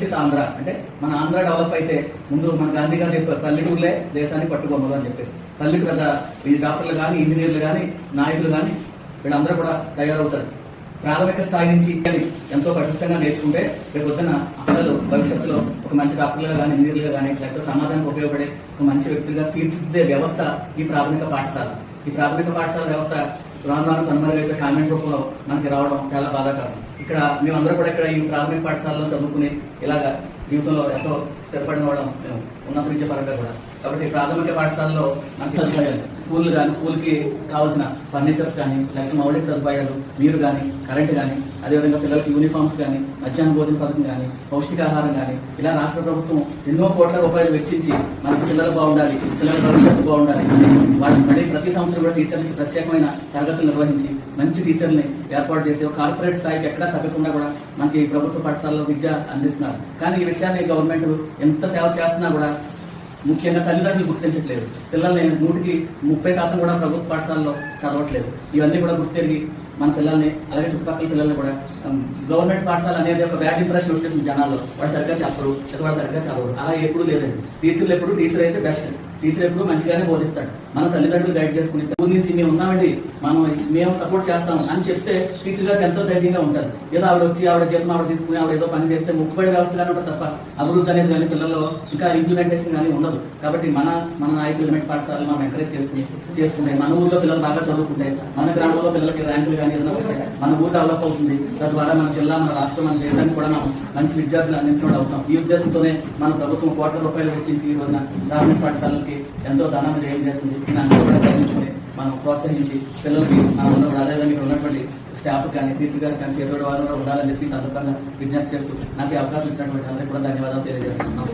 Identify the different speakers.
Speaker 1: వికసిత ఆంధ్ర. అంటే మన ఆంధ్ర డెవలప్ అయితే ముందు మన గాంధీ గారు చెప్పారు పల్లెటూరులే దేశాన్ని పట్టుకోమలు అని చెప్పేసి. పల్లెటూరు పెద్ద ఈ డాక్టర్లు కానీ ఇంజనీర్లు కానీ నాయకులు కానీ వీళ్ళందరూ కూడా తయారవుతారు. ప్రాథమిక స్థాయి నుంచి ఎంతో పటిష్టంగా నేర్చుకుంటే రేపు పొద్దున అందరూ భవిష్యత్తులో ఒక మంచి డాక్టర్లుగా కానీ ఇంజనీర్లుగా కానీ లేకపోతే సమాజానికి ఉపయోగపడే ఒక మంచి వ్యక్తిగా తీర్చిదిద్దే వ్యవస్థ ఈ ప్రాథమిక పాఠశాల. ఈ ప్రాథమిక పాఠశాల వ్యవస్థ రాను రాను కనుమరుగైతే కామెంట్ రూపంలో మనకి రావడం చాలా బాధాకరం. ఇక్కడ మేమందరూ కూడా ఇక్కడ ఈ ప్రాథమిక పాఠశాలలో చదువుకుని ఇలాగ జీవితంలో ఎంతో స్థిరపడిన వాళ్ళం మేము. ఉన్నత విద్య పరంగా కూడా. కాబట్టి ప్రాథమిక పాఠశాలలో మనకి సదుపాయాలు స్కూల్ కానీ స్కూల్కి కావాల్సిన ఫర్నిచర్స్ కానీ లేకపోతే మౌలిక సదుపాయాలు నీరు కానీ కరెంట్ కానీ అదేవిధంగా పిల్లలకి యూనిఫామ్స్ కానీ మధ్యాహ్న భోజన పథకం కానీ పౌష్టికాహారం కానీ ఇలా రాష్ట్ర ప్రభుత్వం ఎన్నో కోట్ల రూపాయలు వెచ్చించి మన పిల్లలు బాగుండాలి పిల్లల భవిష్యత్తు బాగుండాలి. వాటిని వాటి మళ్ళీ ప్రతి సంవత్సరం కూడా టీచర్లకి ప్రత్యేకమైన తరగతులు నిర్వహించి మంచి టీచర్ని ఏర్పాటు చేసి ఒక కార్పొరేట్ స్థాయికి ఎక్కడా తగ్గకుండా కూడా మనకి ప్రభుత్వ పాఠశాలలో విద్య అందిస్తున్నారు. కానీ ఈ విషయాన్ని గవర్నమెంట్ ఎంత సేవ చేస్తున్నా కూడా ముఖ్యంగా తల్లిదండ్రులు గుర్తించట్లేదు. పిల్లల్ని నూటికి ముప్పై శాతం కూడా ప్రభుత్వ పాఠశాలలో చదవట్లేదు. ఇవన్నీ కూడా గుర్తెరిగి మన పిల్లల్ని అలాగే చుట్టుపక్కల పిల్లల్ని కూడా గవర్నమెంట్ పాఠశాల అనేది ఒక బ్యాడ్ ఇంప్రెషన్ వచ్చేసింది జనాల్లో. వాడు సరిగ్గా చెప్పరు వాడు సరిగ్గా చదవరు. అలా ఎప్పుడు లేదండి. టీచర్లు ఎప్పుడు టీచర్ అయితే బెస్ట్ టీచర్ ఎప్పుడు మంచిగానే బోధిస్తాడు. మన తల్లిదండ్రులు గైడ్ చేసుకుని ముందు నుంచి మేము ఉన్నామండి. మనం మేము సపోర్ట్ చేస్తాం అని చెప్తే టీచర్ గారికి ఎంతో ధైర్యంగా ఉంటారు. ఏదో ఆవిడ వచ్చి ఆవిడ జీతం ఆవిడ తీసుకుని ఆవిడ ఏదో పని చేస్తే ముప్పై వ్యవస్థగానే ఉంటుంది తప్ప అభివృద్ధి అనేది కానీ పిల్లల్లో ఇంకా ఇంప్లిమెంటేషన్ కానీ ఉండదు. కాబట్టి మన మన నాయకులు పాఠశాలలు మనం ఎంకరేజ్ చేసుకుని చేసుకుంటే మన ఊర్లో పిల్లలు బాగా చదువుకుంటే మన గ్రామంలో పిల్లలకి ర్యాంకులు కానీ ఏదైనా వస్తే మన ఊరు డెవలప్ అవుతుంది. తద్వారా మన జిల్లా మన రాష్ట్రం మన దేశానికి కూడా మనం మంచి విద్యార్థులు అందించడం అవుతాం. ఈ ఉద్దేశంతోనే మన ప్రభుత్వం కోట్ల రూపాయలు వెచ్చించి ఈ రోజున గ్రామీణ పాఠశాలలకి ఎంతో ధనాన్ని వ్యయం చేస్తుంది. దాన్ని కూడా మనం ప్రోత్సహించి పిల్లలకి మనం ఉన్న అదేవిధంగా ఉన్నటువంటి స్టాఫ్ కానీ టీచర్ గారు కానీ చేతోడు వాళ్ళు ఉండాలని చెప్పి సందర్భంగా విజ్ఞప్తి చేస్తూ నాకు అవకాశం ఇచ్చినటువంటి అందరికీ కూడా ధన్యవాదాలు తెలియజేస్తున్నాం